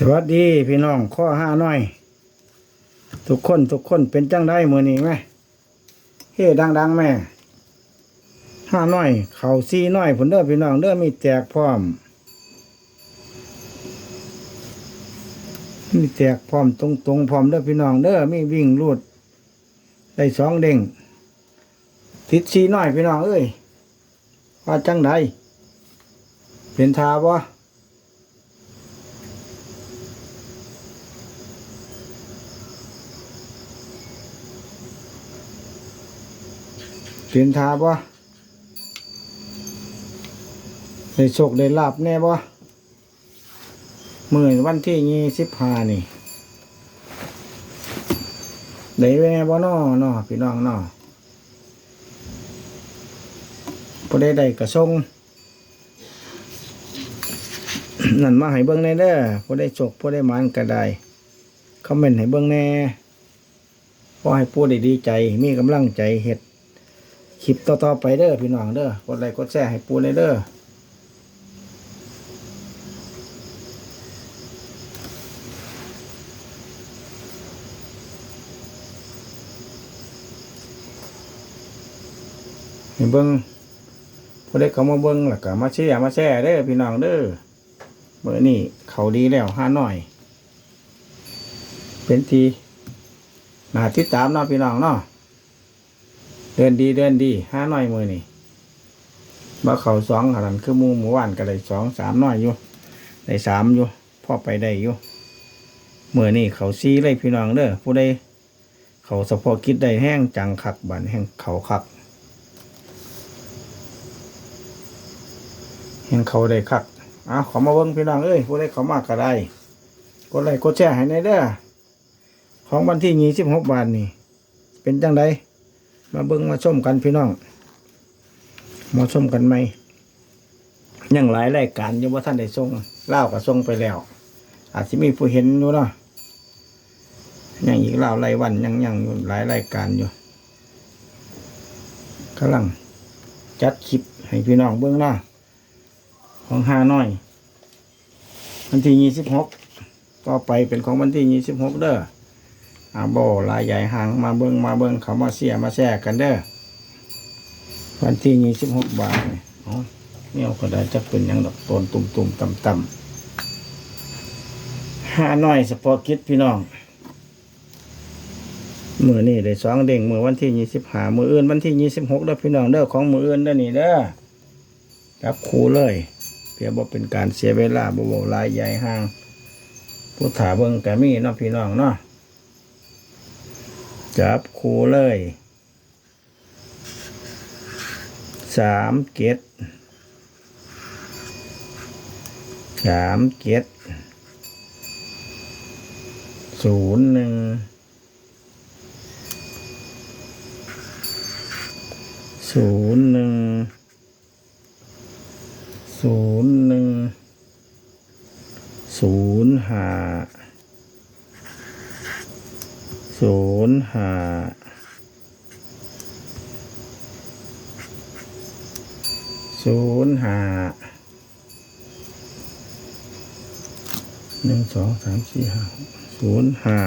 สวัสดีพี่น้องข้อห้าน้อย ทุกคนทุกคนเป็นจังได้มือนี้ไหมเฮ้ดังๆแม่ห้าน้อย เข่าซีน้อยผลเด้อพี่น้องเด้อมีแจกพร้อม มีแจกพร้อมตรงตรงพร้อมเด้อพี่น้องเด้อมีวิ่งรูดได้สองเด้งติดซีน้อยพี่น้องเอ้ยว่าจังไดเป็นทาบ่ เปลี่ยนทาบ่ได้โชคได้ลาบแน่บ่มื่อวันที่ยี่สิบห้านี่ได้แน่บ่นอนอพี่น้องนอพอได้ได้กระทรงนั่นมาให้เบิ่งแน่เด้อพอได้โชคพอได้มานก็ได้คอมเมนต์ให้เบิ่งแน่พอให้ผู้ได้ดีใจมีกำลังใจเฮ็ด คลิปต่อๆไปเด้อพี่น้องเด้อกดไลค์กดแชร์ให้ปูเลยเด้อให้เบิ้งพอได้เขามาเบิ้งแล้วก็มาแชร์มาแชร์เด้อพี่น้องเด้อเมื่อนี้เขาดีแล้วห้าหน่อย เป็นทีหนาติดตามเนาะพี่น้องเนาะ เดินดีเดินดีห้าน้อยมือนี่บ่เขาสองขนาดคือมูหมู่บ้านก็ได้สองสามน้อยอยู่ได้สามอยู่พ่อไปได้อยู่มือนี่เขาซีเลยพี่น้องเด้อผู้ใดเขาสะโพกคิดได้แห้งจังคักบันแห้งเขาคักแห้งเขาได้คักอะขอมาเบิ้งพี่น้องเอ้ยผู้ใดเขามากก็ได้กดไลค์กดแชร์ให้ในเด้อของวันที่ยี่สิบหกบาทนี่เป็นจังได มาเบิ่งมาชมกันพี่น้องมาชมกันไหมยังหลายรายการยังว่าท่านได้ส่งเล่าวก็ส่งไปแล้ว อาจจะมีผู้เห็นอยู่เนาะยังอีกเล่าวรายวันยังยังอยู่หลายรายการอยู่กำลังจัดคลิปให้พี่น้องเบิ่งเนาของห้าน้อยวันที่ยี่สิบหกต่อไปเป็นของวันที่ยี่สิบหกเด้อ อาโบลายใหญ่หางมาเบิงมาเบิงเขามาเสียมาแช่กันเด้อวันที่ยี่สิบหกบาทนี่อ๋อเนี่ยก็ได้จะเป็นยังดอกต้นตุ่มตุ่มต่ำต่ำห้าน้อยสปอร์กิตพี่น้องมือนี่ได้สองเด้งมือวันที่ยี่สิบห้ามืออื่นวันที่ยี่สิบหกเด้อพี่น้องเด้อของมืออื่นเด้อนี่เด้อจับคูเลยเพื่อบ่เป็นการเสียเวลาบ่บ่ลายใหญ่ห่างผู้ถาเบิ่งกมีเนาะพี่น้องเนาะ จับคูเลยสามเกตสามเกตศูนย์หนึ่งศูนย์หนึ่งศูนย์หนึ่งศูนย์ห้า ศูนย์ห้าศูนย์ห้าหนึ่งสองสามสี่ห้าศูนย์ห้า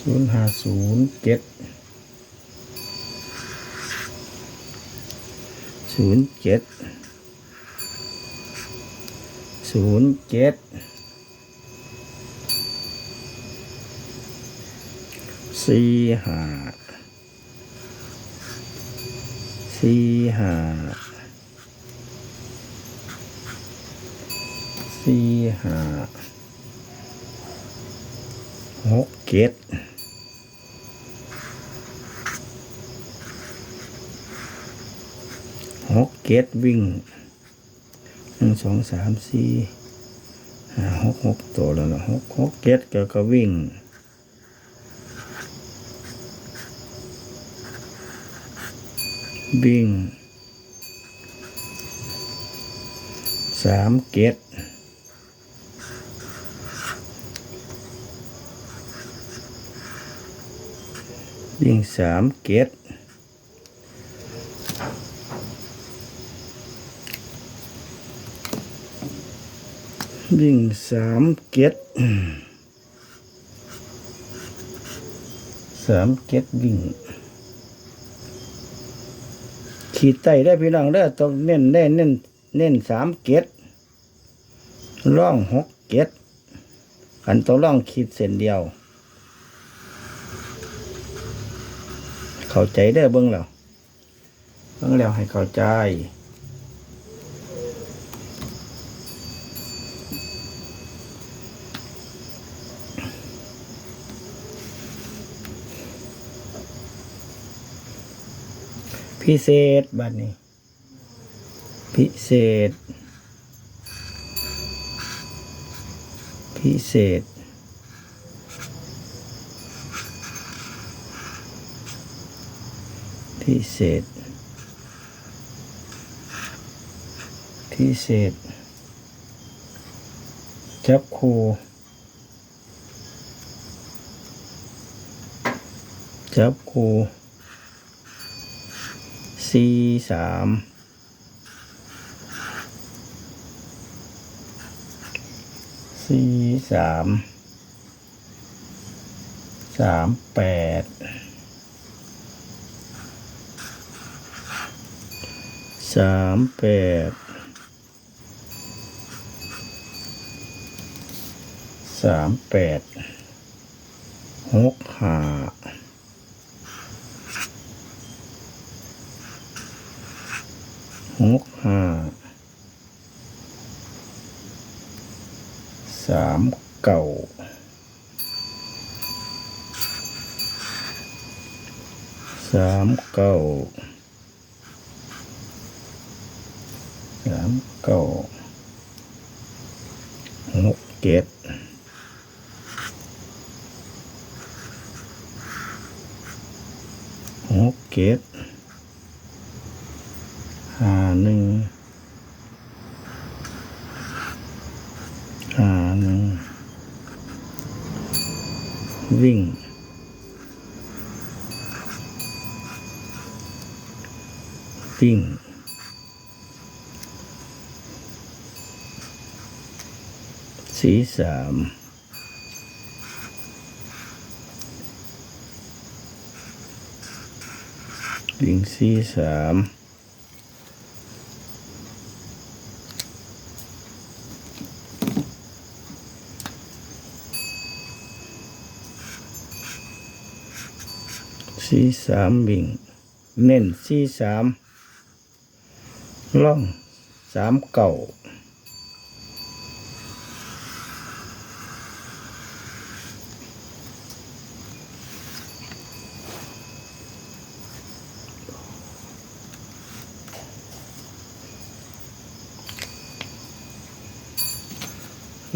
ศูนย์ห้าศูนย์เจ็ดศูนย์เจ็ดศูนย์เจ็ด สี่ห้าสี่ห้าสี่ห้าหกเจ็ดหกเจ็ดวิ่งหนึ่งสองสามสี่ห้าหกหกตัวแล้วนะหกหกเจ็ดก็ก็วิ่ง วิ่งสามเกตวิ่งสามเกตวิ่งสามเก็ดสามเก็ดวิ่ง ขีดไต่ได้พี่น้องเด้อต้องเน้นได้เน้น เน้นสามเกตร่องหกเกตอันต้องร่องขีดเส้นเดียว เข้าใจได้เบิ้งแล้วเบิ้งแล้วให้เข้าใจ พิเศษบัดนี้ พิเศษ พิเศษ พิเศษ พิเศษ จับคูจับคู สี่สามสี่สามสามแปดสามแปดสามแปดหกห้า หกห้าสามเก่าสามเก่าสามเก่าหกเจ็ดหกเจ็ด หาหนึ่งหาหนึ่งวิ่งวิ่งสีสามวิ่งสีสาม สี่สามวิ่ง เน้นสี่สามล่องสามเก่า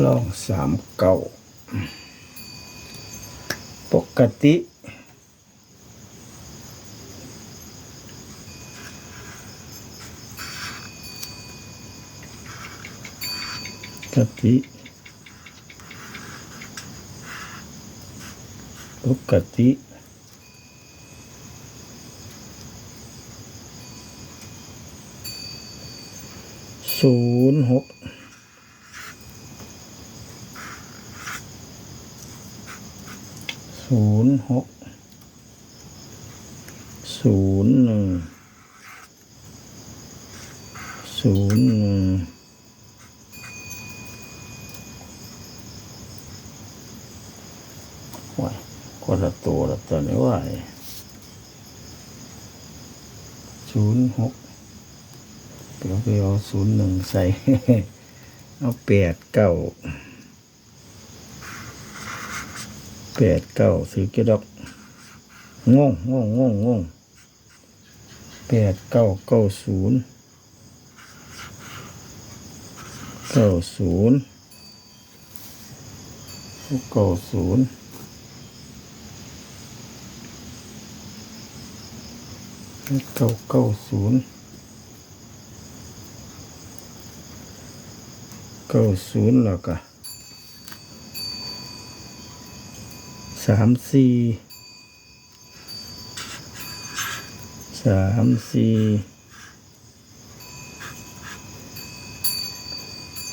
ล่องสามเก่า ปกติ ปกติปกติศูนย์หกศูนย์หกศูนย์หนึ่งศูนย์หนึ่ง ว้ายคนละตัวละตัวนี้ว่าศูนย์หกเดี๋ยวไปเอาศูนย์หนึ่งใส่ เอาแปดเก้าแปดเก้าสีกระดอกงงงงงงงงแปดเก้าเก้าศูนย์เก้าศูนย์เก้าศูนย์ เก้าเก้าศูนย์เก้าศูนย์แล้วก็สามสี่สามสี่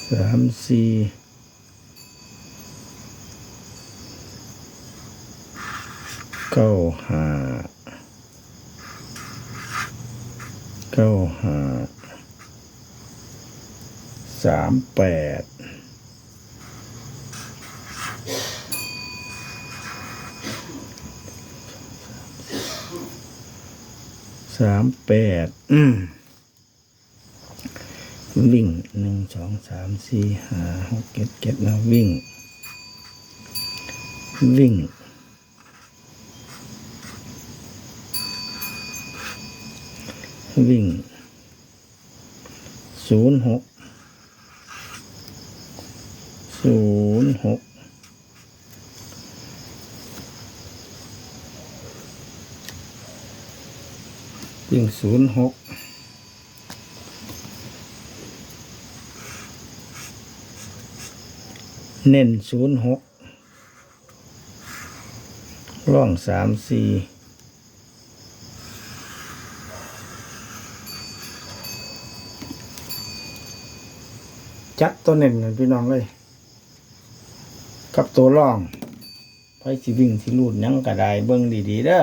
สามสี่เก้าห้า เก้าห้าสามแปดสามแปดวิ่งหนึ่งสองสามสี่ห้าหกเจ็ดเจ็ดนะวิ่ง วิ่ง วิ่งศูนย์หกศูนย์หกวิ่งศูนย์หกเน้นศูนย์หกร่องสามสี่ จัดตัวเน่นกันพี่น้องเลย กับตัวร่องไปสิวิ่งสิลูดยังกระไดเบิ่งดีๆเด้อ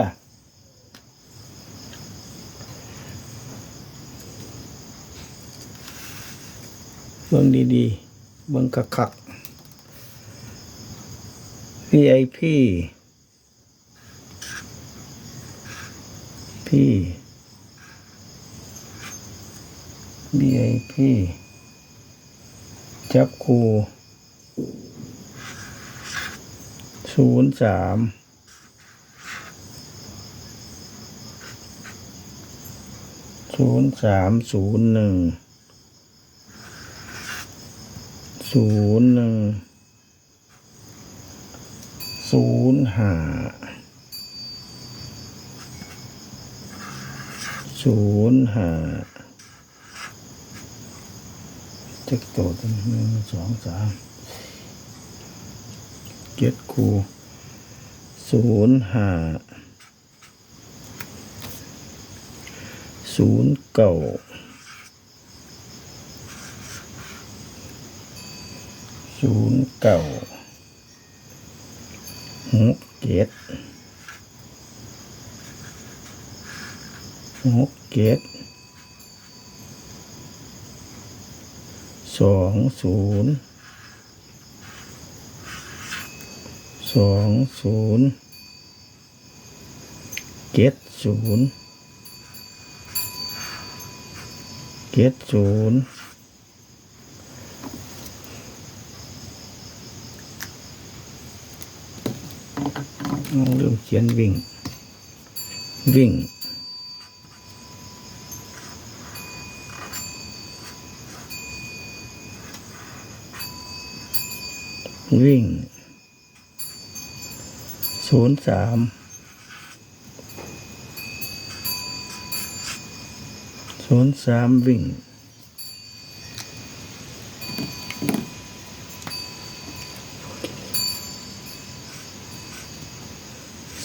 เบิ่งดีๆ เบิ่งคักคักๆ VIP พี่ VIP จับคูศูนย์สามศูนย์สามศูนย์หนึ่งศูนย์หนึ่งศูนย์ห้าศูนย์ห้า เจ็กโตตัวหนึ่งสองสามเจ็ดคูศูนย์ห้าศูนย์เก้าศูนย์เก้าหกเจ็ดหกเจ็ด สองศูนย์สองศูนย์เจ็ดศูนย์เจ็ดศูนย์เอาเริ่มเขียนวิ่ง วิ่ง วิ่งศูนย์สามศูนย์สามวิ่ง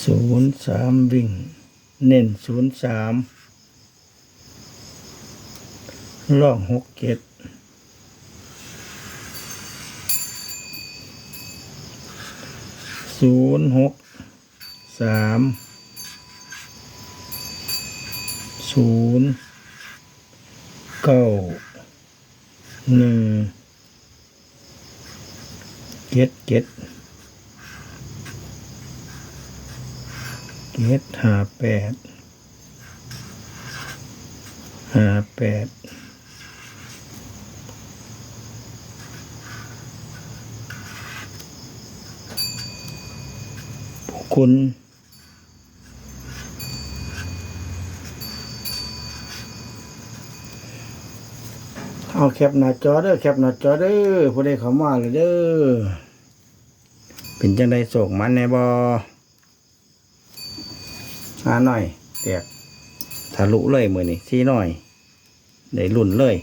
ศูนย์สามวิ่ง เน้นศูนย์สามล่องหกเจ็ด ศูนย์หกสามศูนย์เก้าหนึ่งเจ็ดเจ็ดเจ็ดห้าแปดห้าแปด คุณ เอาแคปหน้าจอเด้อแคปหน้าจอเด้อผู้ใดเข้ามาเลยเด้อเป็นจังไดโศกมันแน่บอหาหน่อยเตียกทะลุเลยมือนี่ชี้หน่อยได้ลุ่นเลย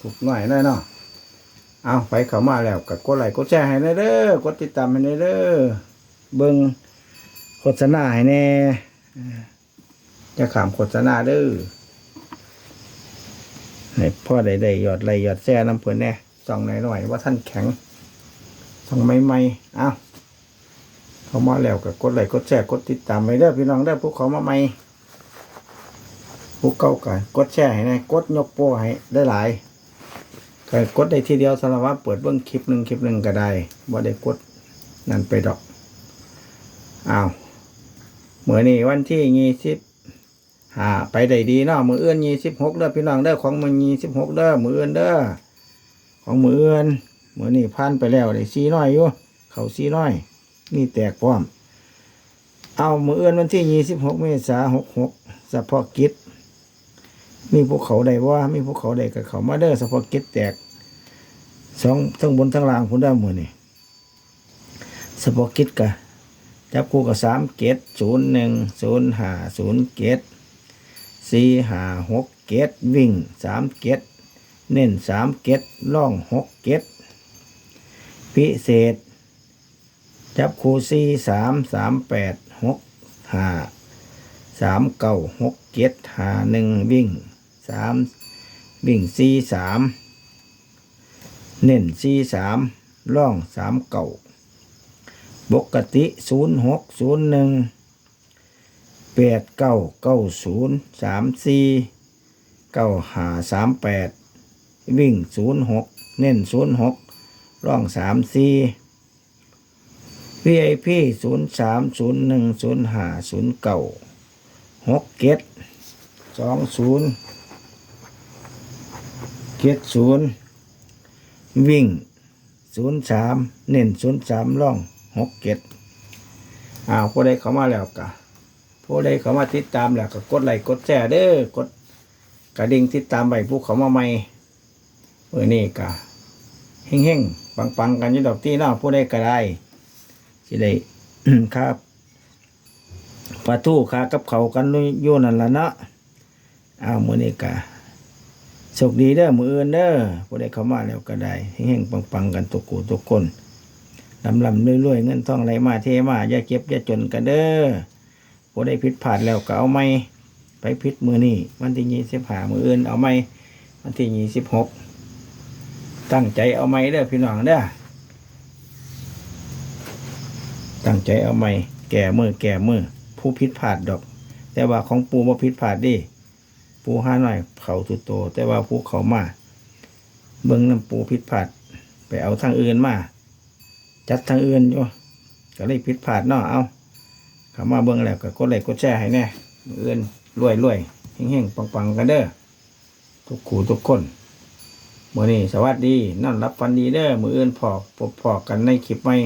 สุกหน่อยได้เนาะเอาไปเข้ามาแล้วก็กดไลค์กดแชร์ให้ได้เด้อกดติดตามให้ได้เด้อเบิ่ง ฆษณาให้แน่จะขามโฆษณาเด้อให้พ่อใดๆหยอดไหลหยอดแซ่น้ำเพื่อนแน่ส่องหน่อยๆว่าท่านแข็งส่องไม่ไม่ๆเอาเขามาแล้วก็กดไลค์กดแชร์กดติดตามไปเด้อพี่น้องเด้อพวกเขามาใหม่พวกเก่ากันกดแชร์ให้หนะกดยกโป้ให้ได้หลายก็กดได้ทีเดียวสำหรับว่าเปิดเบื้องคลิปหนึ่งคลิปหนึ่งก็ได้ว่าได้กดนั่นไปดอกอ้าว เมื่อนี้วันที่ยี่สิบห้าไปได้ดีเนาะมือเอื้อนยี่สิบหกเด้อพี่น้องเด้อของมือยี่สิบหกเด้อมือเอื้อนเด้อของมือเอื้อนมือนี้ผ่านไปแล้วได้ซีน้อยอยู่เขาซีน้อยนี่แตกพร้อม เอามือเอื้อนวันที่ยี่สิบหกเมษาหกหกเฉพาะกิจมีภูเขาใดว่ามีภูเขาใดกับเขามาเด้อเฉพาะกิจแตกสองทั้งบนทั้งล่างพุ่นได้หมือนี่เฉพาะกิจกะ จับคู่กับสามเกตศูนย์หนึ่งศูนย์หาศูนย์เกตสี่หาหกเกตวิ่งสามเกตเน้นสามเกตล่องหกเกตพิเศษ จับคู่สี่สามสามแปดหกหาสามเก้าหกเจ็ดห้าหนึ่งวิ่งสามวิ่งสี่สามเน้นสี่สามล่องสามเก้า ปกติศูนย์หกศูนย์หนึ่งแปดเก้าเก้าศูนย์สามสี่เก้าหาสามแปดวิ่งศูนย์หกเน้นศูนย์หกล่องสามสี่ VIP ศูนย์สามศูนย์หนึ่งศูนย์หาศูนย์เก้าหกเกตสองศูนย์เกตศูนย์วิ่งศูนย์สามเน้นศูนย์สามล่อง หกเกตอ้าวผู้ใดเข้ามาแล้วกะผู้ใดเข้ามาติดตามแล้วก็กดไลค์กดแชร์เด้อกดกระดิ่งติดตามไปผู้เข้ามาใหม่เออนี่กะเฮงๆปังๆกันยี่ดอกที่เนาผู้ใดก็ได้สิได้ครับปลาทูขากับเขากันอยู่นั่นละเนาะเอาวมือนี้กะโชคดีเด้อมืออื่นเด้อผู้ใดเข้ามาแล้วก็ได้เฮงๆปังๆกันทุกกูทุกคน ลำลำรวยๆเงินทองไหลมาเทมาอย่าเก็บอย่าจนกันเด้อผู้ใดผิดพลาดแล้วก็เอาไม่ไปผิดมือนี่วันที่ยี่สิบห้ามืออื่นเอาไม่วันที่ยี่สิบหกตั้งใจเอาไม่เด้อพี่น้องเด้อตั้งใจเอาไม่แก่มือแก่มือผู้ผิดพลาดดอก แต่ว่าของปูมาผิดพลาดดิปูห้าหน่อยเขาตุโต แต่ว่าผู้เขามาเบิ้งน้ำปูผิดพลาดไปเอาทางอื่นมา จัดทางอื่นอยู่ก็เลยผิดพลาดเนาะเอาขามาเบิ้งแล้วก็กดไลค์กดแชร์ให้แน่มื้ออื่นรวยรวยเฮงเฮงปังปังๆกันเด้อทุกขู่ทุกคนมื่อนี้สวัสดีนั่นรับฟันดีเด้อมืออื่นพอพบพอกันในคลิปใหม่